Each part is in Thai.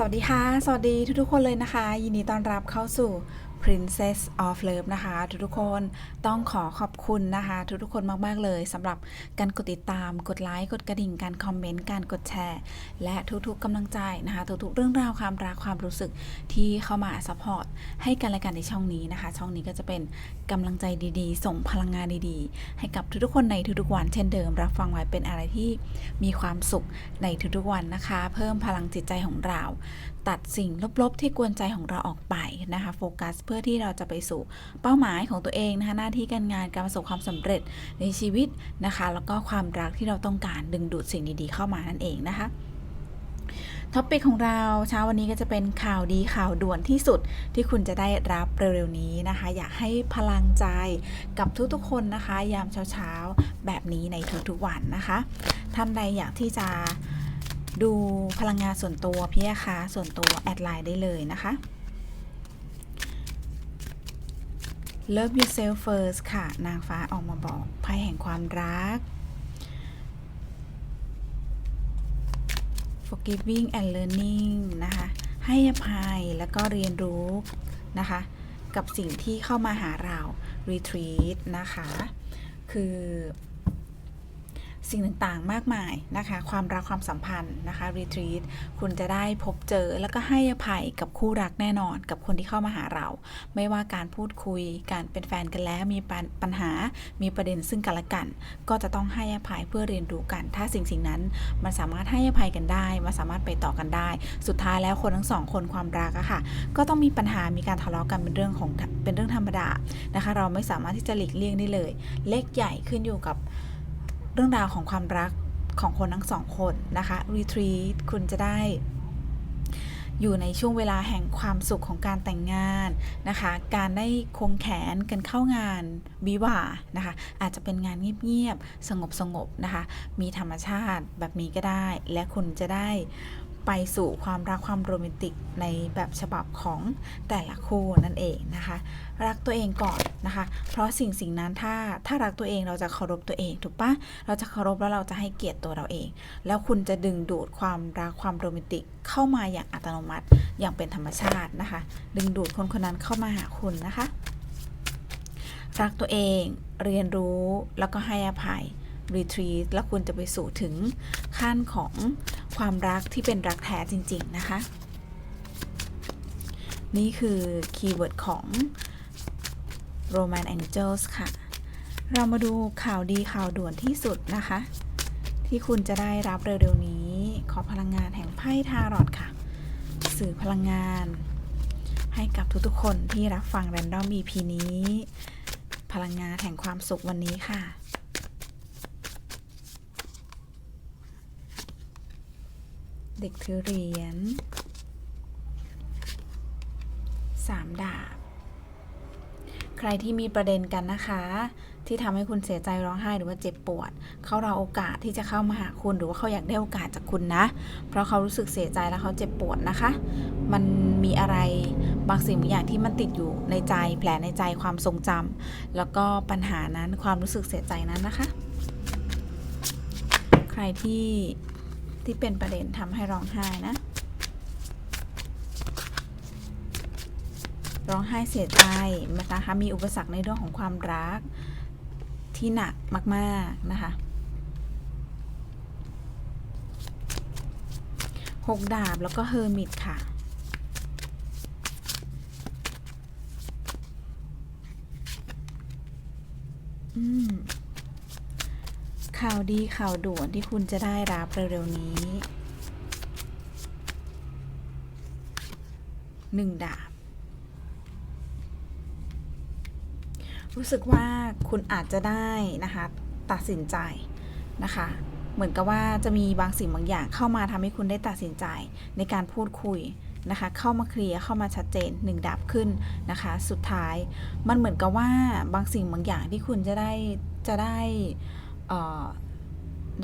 สวัสดีค่ะ สวัสดีทุกๆคนเลยนะคะ ยินดีต้อนรับเข้าสู่ Princess of Love นะคะ ทุกๆคนต้องขอขอบคุณนะคะ ทุกๆคนมากๆเลยสำหรับการกดติดตาม กดไลค์ กดกระดิ่ง การคอมเมนต์ การกดแชร์ และทุกๆกำลังใจนะคะ ทุกๆเรื่องราวความรักความรู้สึกที่เข้ามาซัพพอร์ตให้กันและกันในช่องนี้นะคะ ช่องนี้ก็จะเป็นกำลังใจดีๆ ส่งพลังงานดีๆ ให้กับทุกๆคนในทุกๆวันเช่นเดิม รับฟังไว้เป็นอะไรที่มีความสุขในทุกๆวันนะคะ เพิ่มพลังจิตใจของเรา ตัดสิ่งลบๆ ที่กวนใจของเราออกไปนะคะโฟกัสเพื่อที่เราจะไปสู่เป้าหมายของตัวเองนะคะหน้าที่การงานการประสบความสำเร็จในชีวิตนะคะ แล้วก็ความรักที่เราต้องการดึงดูดสิ่งดีๆเข้ามานั่นเองนะคะท็อปิกของเราเช้าวันนี้ก็จะเป็นข่าวดีข่าวด่วนที่สุดที่คุณจะได้รับเร็วๆนี้นะคะ อยากให้พลังใจกับทุกๆคนนะคะ ยามเช้าๆแบบนี้ในทุกๆวันนะคะท่านใดอยากที่จะ ดูพลังงานส่วนตัวพี่คะส่วนตัวแอดไลน์ได้เลยนะคะ Love yourself first ค่ะ นางฟ้าออกมาบอกไพ่แห่งความรัก forgiving and learning นะคะ ให้อภัยแล้วก็เรียนรู้นะคะ กับสิ่งที่เข้ามาหาเรา retreat นะคะ คือ สิ่งต่างๆ มากมายนะคะ ความรักความสัมพันธ์นะคะ retreat คุณจะได้พบเจอแล้วก็ให้อภัยกับคู่รักแน่นอน กับคนที่เข้ามาหาเรา ไม่ว่าการพูดคุยการเป็นแฟนกันแล้วมีปัญปัญหามีประเด็นซึ่งกันและกัน ก็จะต้องให้อภัยเพื่อเรียนรู้กัน ถ้าสิ่งสิ่งนั้นมันสามารถให้อภัยกันได้มันสามารถไปต่อกันได้ สุดท้ายแล้วคนทั้งสองคนความรักอะค่ะ ก็ต้องมีปัญหามีการทะเลาะกันเป็นเรื่องของเป็นเรื่องธรรมดานะคะ เราไม่สามารถที่จะหลีกเลี่ยงได้เลย เล็กใหญ่ขึ้นอยู่กับ เรื่องราวของความรักของคนทั้งสองคนนะคะรีทรีตคุณจะได้อยู่ในช่วงเวลาแห่งความสุขของการแต่งงานนะคะ การได้ควงแขนกันเข้างานวิวานะคะ อาจจะเป็นงานเงียบๆ สงบๆ นะคะ มีธรรมชาติแบบนี้ก็ได้ และคุณจะได้ ไปสู่ความรักความโรแมนติกในแบบฉบับของแต่ละคู่นั่นเองนะคะ รักตัวเองก่อนนะคะ เพราะสิ่งสิ่งนั้นถ้าถ้ารักตัวเองเราจะเคารพตัวเองถูกปะเราจะเคารพแล้วเราจะให้เกียรติตัวเราเอง แล้วคุณจะดึงดูดความรักความโรแมนติกเข้ามาอย่างอัตโนมัติอย่างเป็นธรรมชาตินะคะ ดึงดูดคนคนนั้นเข้ามาหาคุณนะคะ รักตัวเองเรียนรู้แล้วก็ให้อภัย retreat แล้วคุณจะไปสู่ถึงขั้นของ ความรักที่เป็นรักแท้จริง ๆ นะคะ นี่คือคีย์เวิร์ดของ Roman Angels ค่ะ เรามาดูข่าวดีข่าวด่วนที่สุดนะคะ ที่คุณจะได้รับเร็ว ๆ นี้ ขอพลังงานแห่งไพ่ทารอตค่ะ สื่อพลังงาน ให้กับทุกๆ คนที่รับฟัง Random EP นี้ พลังงานแห่งความสุขวันนี้ค่ะ เด็กถือเหรียญสามดาบ ใครที่มีประเด็นกันนะคะ ที่ทำให้คุณเสียใจร้องไห้หรือว่าเจ็บปวด เขารอโอกาสที่จะเข้ามาหาคุณหรือว่าเขาอยากได้โอกาสจากคุณนะ เพราะเขารู้สึกเสียใจแล้วเขาเจ็บปวดนะคะ มันมีอะไรบางสิ่งบางอย่างที่มันติดอยู่ในใจแผลในใจความทรงจำแล้วก็ปัญหานั้นความรู้สึกเสียใจนั้นนะคะ ใครที่ ที่เป็นประเด็นทำให้ร้องไห้นะ ร้องไห้เสียใจนะคะมีอุปสรรคในเรื่องของความรักที่หนักมาก ๆ นะคะหกดาบแล้วก็เฮอร์มิตค่ะอืม ข่าวดีข่าวด่วนที่คุณจะได้รับเร็วๆนี้หนึ่งดาบ รู้สึกว่าคุณอาจจะได้นะคะ ตัดสินใจนะคะ เหมือนกับว่าจะมีบางสิ่งบางอย่างเข้ามาทำให้คุณได้ตัดสินใจในการพูดคุยนะคะ เข้ามาเคลียร์เข้ามาชัดเจนหนึ่งดาบขึ้นนะคะ สุดท้ายมันเหมือนกับว่าบางสิ่งบางอย่างที่คุณจะได้จะได้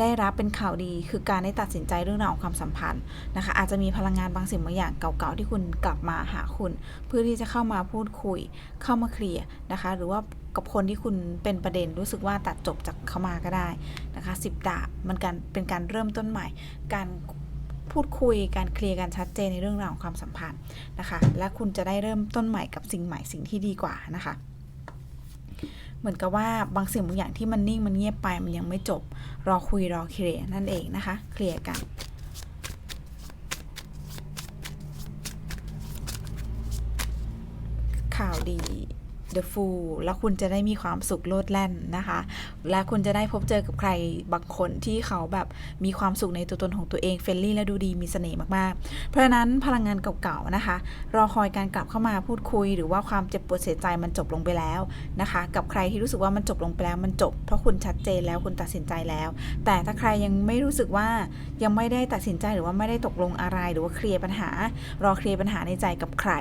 ได้รับเป็นข่าวดีคือการได้ตัดสินใจเรื่องราวของความสัมพันธ์นะคะ อาจจะมีพลังงานบางสิ่งบางอย่างเก่าๆที่คุณกลับมาหาคุณ เพื่อที่จะเข้ามาพูดคุย เข้ามาเคลียร์นะคะ หรือว่ากับคนที่คุณเป็นประเด็นรู้สึกว่าตัดจบจากเขามาก็ได้นะคะสิบดาบมันการเป็นการเริ่มต้นใหม่ การพูดคุยการเคลียร์กันชัดเจนในเรื่องราวของความสัมพันธ์นะคะ และคุณจะได้เริ่มต้นใหม่กับสิ่งใหม่สิ่งที่ดีกว่านะคะ เหมือนกับว่าบางสิ่งบางอย่างที่มันนิ่งมันเงียบไปมันยังไม่จบ รอคุยรอเคลียร์นั่นเองนะคะ เคลียร์กัน ข่าวดี The Fool แล้วคุณจะได้มีความสุขโลดแล่นนะคะ และคุณจะได้พบเจอกับใครบางคนที่เขาแบบมีความสุขในตัวตนของตัวเองเฟรนลี่และดูดีมีเสน่ห์มากๆ เพราะฉะนั้นพลังงานเก่าๆนะคะ รอคอยการกลับเข้ามาพูดคุย หรือว่าความเจ็บปวดเสียใจมันจบลงไปแล้วนะคะ กับใครที่รู้สึกว่ามันจบลงไปแล้วมันจบ เพราะคุณชัดเจนแล้วคุณตัดสินใจแล้ว แต่ถ้าใครยังไม่รู้สึกว่ายังไม่ได้ตัดสินใจหรือว่าไม่ได้ตกลงอะไรหรือว่าเคลียร์ปัญหา รอเคลียร์ปัญหาในใจกับใคร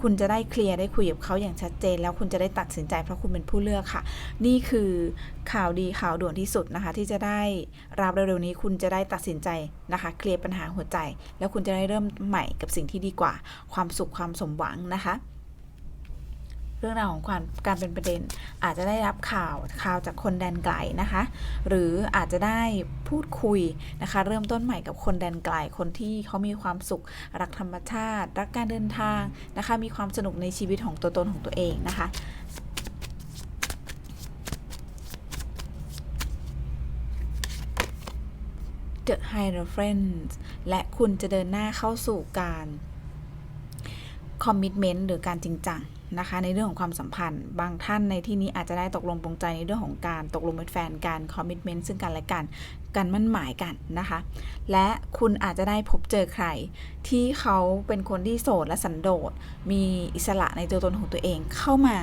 คุณจะได้เคลียร์ได้คุยกับเขาอย่างชัดเจนแล้วคุณจะได้ตัดสินใจเพราะคุณเป็นผู้เลือกค่ะ นี่คือข่าวดีข่าวด่วนที่สุดนะคะ ที่จะได้รับเร็วๆนี้คุณจะได้ตัดสินใจนะคะ เคลียร์ปัญหาหัวใจ แล้วคุณจะได้เริ่มใหม่กับสิ่งที่ดีกว่า ความสุขความสมหวังนะคะ เรื่องราวของความการเป็นประเด็น อาจจะได้รับข่าวข่าวจากคนแดนไกลนะคะ หรืออาจจะได้พูดคุยนะคะ เริ่มต้นใหม่กับคนแดนไกลคนที่เขามีความสุข รักธรรมชาติ รักการเดินทางนะคะ มีความสนุกในชีวิตของตัวตนของตัวเองนะคะ The Hierophant และคุณจะเดินหน้าเข้าสู่การคอมมิ t เมนต์หรือการจริงจัง นะคะ ในเรื่องของความสัมพันธ์ บางท่านในที่นี้อาจจะได้ตกลงปรงใจในเรื่องของการตกลงเป็นแฟนกันคอมมิ t เมนต์ซึ่งกันและกันกันมั่นหมายกันนะคะ และคุณอาจจะได้พบเจอใคร ที่เขาเป็นคนที่โสดและสันโดษ มีอิสระในตัวตนของตัวเองเข้ามา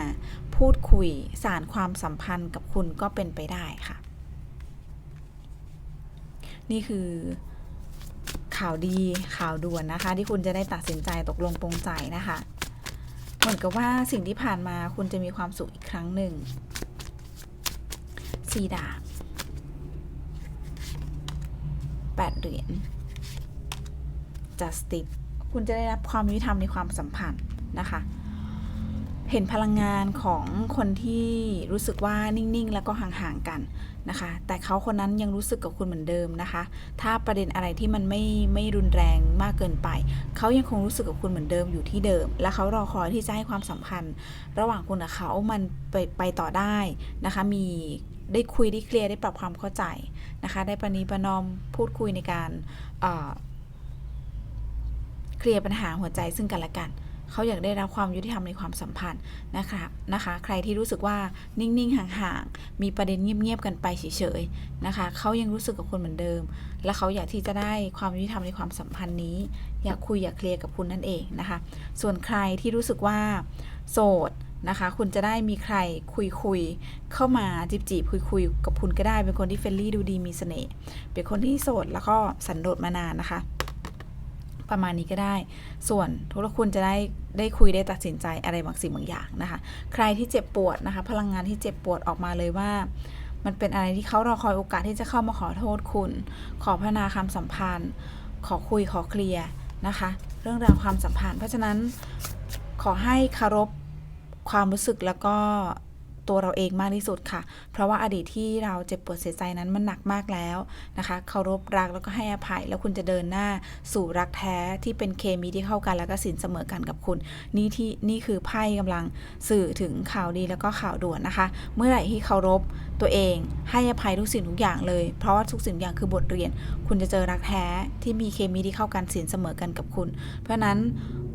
พูดคุยสารความสัมพันธ์กับคุณก็เป็นไปได้ค่ะ นี่คือข่าวดีข่าวด่วนนะคะ ที่คุณจะได้ตัดสินใจตกลงปรงใจนะคะ เหมือนกับว่าสิ่งที่ผ่านมาคุณจะมีความสุขอีกครั้งหนึ่งสีดาบแปดเหรียญจัสติ คุณจะได้รับความยุติธรรมในความสัมพันธ์นะคะ เห็นพลังงานของคนที่รู้สึกว่านิ่งๆ แล้วก็ห่างๆกันนะคะ แต่เขาคนนั้นยังรู้สึกกับคุณเหมือนเดิมนะคะ ถ้าประเด็นอะไรที่มันไม่ไม่รุนแรงมากเกินไป เขายังคงรู้สึกกับคุณเหมือนเดิมอยู่ที่เดิม และเขารอคอยที่จะให้ความสัมพันธ์ ระหว่างคุณกับเขามันไปไปต่อได้นะคะ มีได้คุยได้เคลียร์ได้ปรับความเข้าใจนะคะ ได้ประนีประนอมพูดคุยในการเอ่อเคลียร์ปัญหาหัวใจซึ่งกันและกัน เขาอยากได้รับความยุติธรรมในความสัมพันธ์นะคะนะคะ ใครที่รู้สึกว่านิ่งๆห่างๆ มีประเด็นเงียบๆกันไปเฉยๆนะคะเขายังรู้สึกกับคุณเหมือนเดิม และเขาอยากที่จะได้ความยุติธรรมในความสัมพันธ์นี้ อยากคุยอยากเคลียร์กับคุณนั่นเองนะคะ ส่วนใครที่รู้สึกว่าโสดนะคะ คุณจะได้มีใครคุยคุยเข้ามาจีบจีบคุยคุยกับคุณก็ได้ เป็นคนที่เฟรนลี่ดูดีมีเสน่ห์เป็นคนที่โสดแล้วก็สันโดษมานานนะคะ ประมาณนี้ก็ได้ ส่วนทุกคนจะได้ได้คุยได้ตัดสินใจอะไรบางสิ่งบางอย่างนะคะ ใครที่เจ็บปวดนะคะ พลังงานที่เจ็บปวดออกมาเลยว่า มันเป็นอะไรที่เขารอคอยโอกาสที่จะเข้ามาขอโทษคุณ ขอพัฒนาความสัมพันธ์ ขอคุยขอเคลียร์นะคะ เรื่องราวความสัมพันธ์ เพราะฉะนั้นขอให้คารพความรู้สึกแล้วก็ ตัวเราเองมากที่สุดค่ะ เพราะว่าอดีตที่เราเจ็บปวดเสียใจนั้นมันหนักมากแล้วนะคะ เคารพรักแล้วก็ให้อภัย แล้วคุณจะเดินหน้าสู่รักแท้ที่เป็นเคมีที่เข้ากันแล้วก็สินเสมอกันกับคุณ นี่ที่นี่คือไพ่กำลังสื่อถึงข่าวดีแล้วก็ข่าวด่วนนะคะ เมื่อไหร่ที่เคารพตัวเอง ให้อภัยทุกสิ่งทุกอย่างเลย เพราะว่าทุกสิ่งอย่างคือบทเรียน คุณจะเจอรักแท้ที่มีเคมีที่เข้ากันสินเสมอกันกับคุณ เพราะฉะนั้น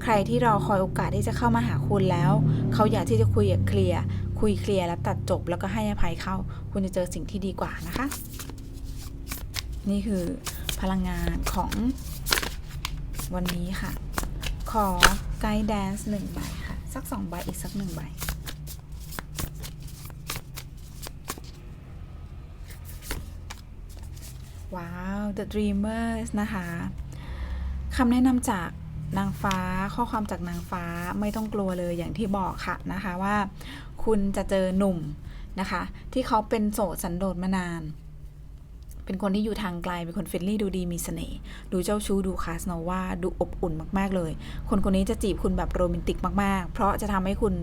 ใครที่รอคอยโอกาสที่จะเข้ามาหาคุณแล้ว เขาอยากที่จะคุยอยากเคลียร์ คุยเคลียร์แล้วตัดจบแล้วก็ให้อภัยเขาคุณจะเจอสิ่งที่ดีกว่านะคะ นี่คือพลังงานของวันนี้ค่ะ ขอไกด์แดนซ์หนึ่งใบค่ะ สักสองใบอีกสักหนึ่งใบว้าว The Dreamers นะคะคำแนะนำจากนางฟ้าข้อความจากนางฟ้าไม่ต้องกลัวเลยอย่างที่บอกค่ะนะคะว่า คุณจะเจอหนุ่มนะคะ ที่เขาเป็นโสดสันโดษมานาน เป็นคนที่อยู่ทางไกล เป็นคนเฟรนลี่ดูดีมีเสน่ห์ดูเจ้าชู้ดูคาสโนวาดูอบอุ่นมาก ๆ เลย คนคนนี้จะจีบคุณแบบโรแมนติกมาก ๆ เพราะจะทำให้คุณ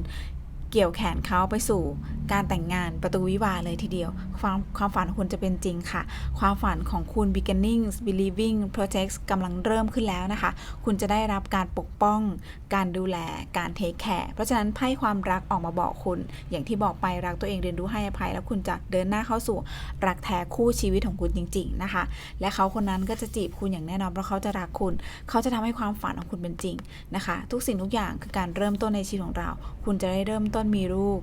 เกี่ยวแขนเขาไปสู่การแต่งงานประตูวิวาเลยทีเดียว ความความฝันของคุณจะเป็นจริงค่ะ ความฝันของคุณ beginning believing projects กำลังเริ่มขึ้นแล้วนะคะ คุณจะได้รับการปกป้อง การดูแล การเทคแคร์ เพราะฉะนั้นไพ่ความรักออกมาบอกคุณ อย่างที่บอกไปรักตัวเองเรียนรู้ให้อภัย แล้วคุณจะเดินหน้าเข้าสู่รักแท้คู่ชีวิตของคุณจริง ๆนะคะ และเขาคนนั้นก็จะจีบคุณอย่างแน่นอนเพราะเขาจะรักคุณ เขาจะทำให้ความฝันของคุณเป็นจริงนะคะ ทุกสิ่งทุกอย่างคือการเริ่มต้นในชีวิตของเรา คุณจะได้เริ่มต้นมีลูก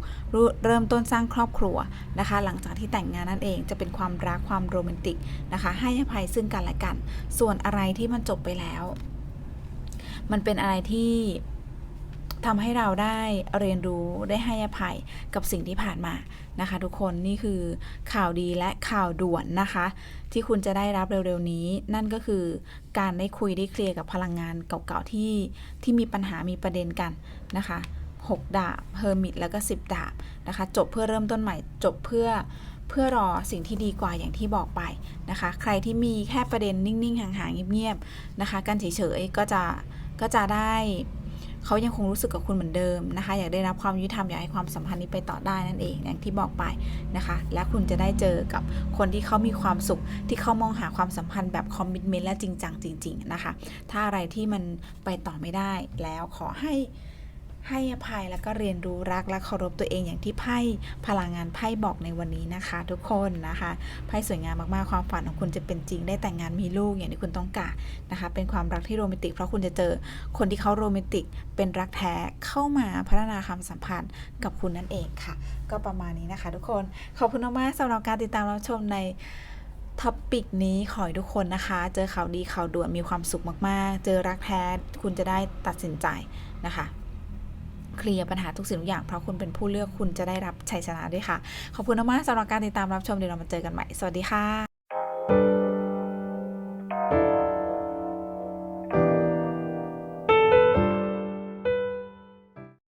เริ่มต้นสร้างครอบครัวนะคะ หลังจากที่แต่งงานนั่นเองจะเป็นความรักความโรแมนติกนะคะ ให้อภัยซึ่งกันและกัน ส่วนอะไรที่มันจบไปแล้ว มันเป็นอะไรที่ทำให้เราได้เรียนรู้ได้ให้อภัยกับสิ่งที่ผ่านมานะคะ ทุกคนนี่คือข่าวดีและข่าวด่วนนะคะ ที่คุณจะได้รับเร็วๆนี้ นั่นก็คือการได้คุยได้เคลียร์กับพลังงานเก่าๆที่ที่มีปัญหามีประเด็นกันนะคะ 6 ดาบเฮอร์มิตแล้วก็ 10 ดาบนะคะ จบเพื่อเริ่มต้นใหม่ จบเพื่อเพื่อรอสิ่งที่ดีกว่าอย่างที่บอกไปนะคะ ใครที่มีแค่ประเด็นนิ่ง ๆ ห่างๆเงียบๆนะคะ กันเฉยๆก็จะก็จะได้เขายังคงรู้สึกกับคุณเหมือนเดิมนะคะ อยากได้รับความยุติธรรมอยากให้ความสัมพันธ์นี้ไปต่อได้นั่นเองอย่างที่บอกไปนะคะ และคุณจะได้เจอกับคนที่เขามีความสุข ที่เขามองหาความสัมพันธ์แบบคอมมิชเมนต์และจริงจังจริง ๆ นะคะ ถ้าอะไรที่มันไปต่อไม่ได้แล้วขอให้ ให้อภัยแล้วก็เรียนรู้รักและเคารพตัวเองอย่างที่ไพ่พลังงานไพ่บอกในวันนี้นะคะ ทุกคนนะคะไพ่สวยงามมากๆความฝันของคุณจะเป็นจริงได้แต่งงานมีลูกอย่างที่คุณต้องการนะคะ เป็นความรักที่โรแมนติกเพราะคุณจะเจอคนที่เขาโรแมนติกเป็นรักแท้เข้ามาพัฒนาความสัมพันธ์กับคุณนั่นเองค่ะ ก็ประมาณนี้นะคะ ทุกคนขอบคุณมากๆสำหรับการติดตามรับชมในท็อปปิกนี้ขอให้ทุกคนนะคะ เจอข่าวดีข่าวด่วนมีความสุขมากๆ เจอรักแท้คุณจะได้ตัดสินใจนะคะ เคลียร์ปัญหาทุกสิ่งทุกอย่างเพราะคุณเป็นผู้เลือกคุณจะได้รับชัยชนะด้วยค่ะ ขอบคุณมากๆสำหรับการติดตามรับชมเดี๋ยวเรามาเจอกันใหม่ สวัสดีค่ะ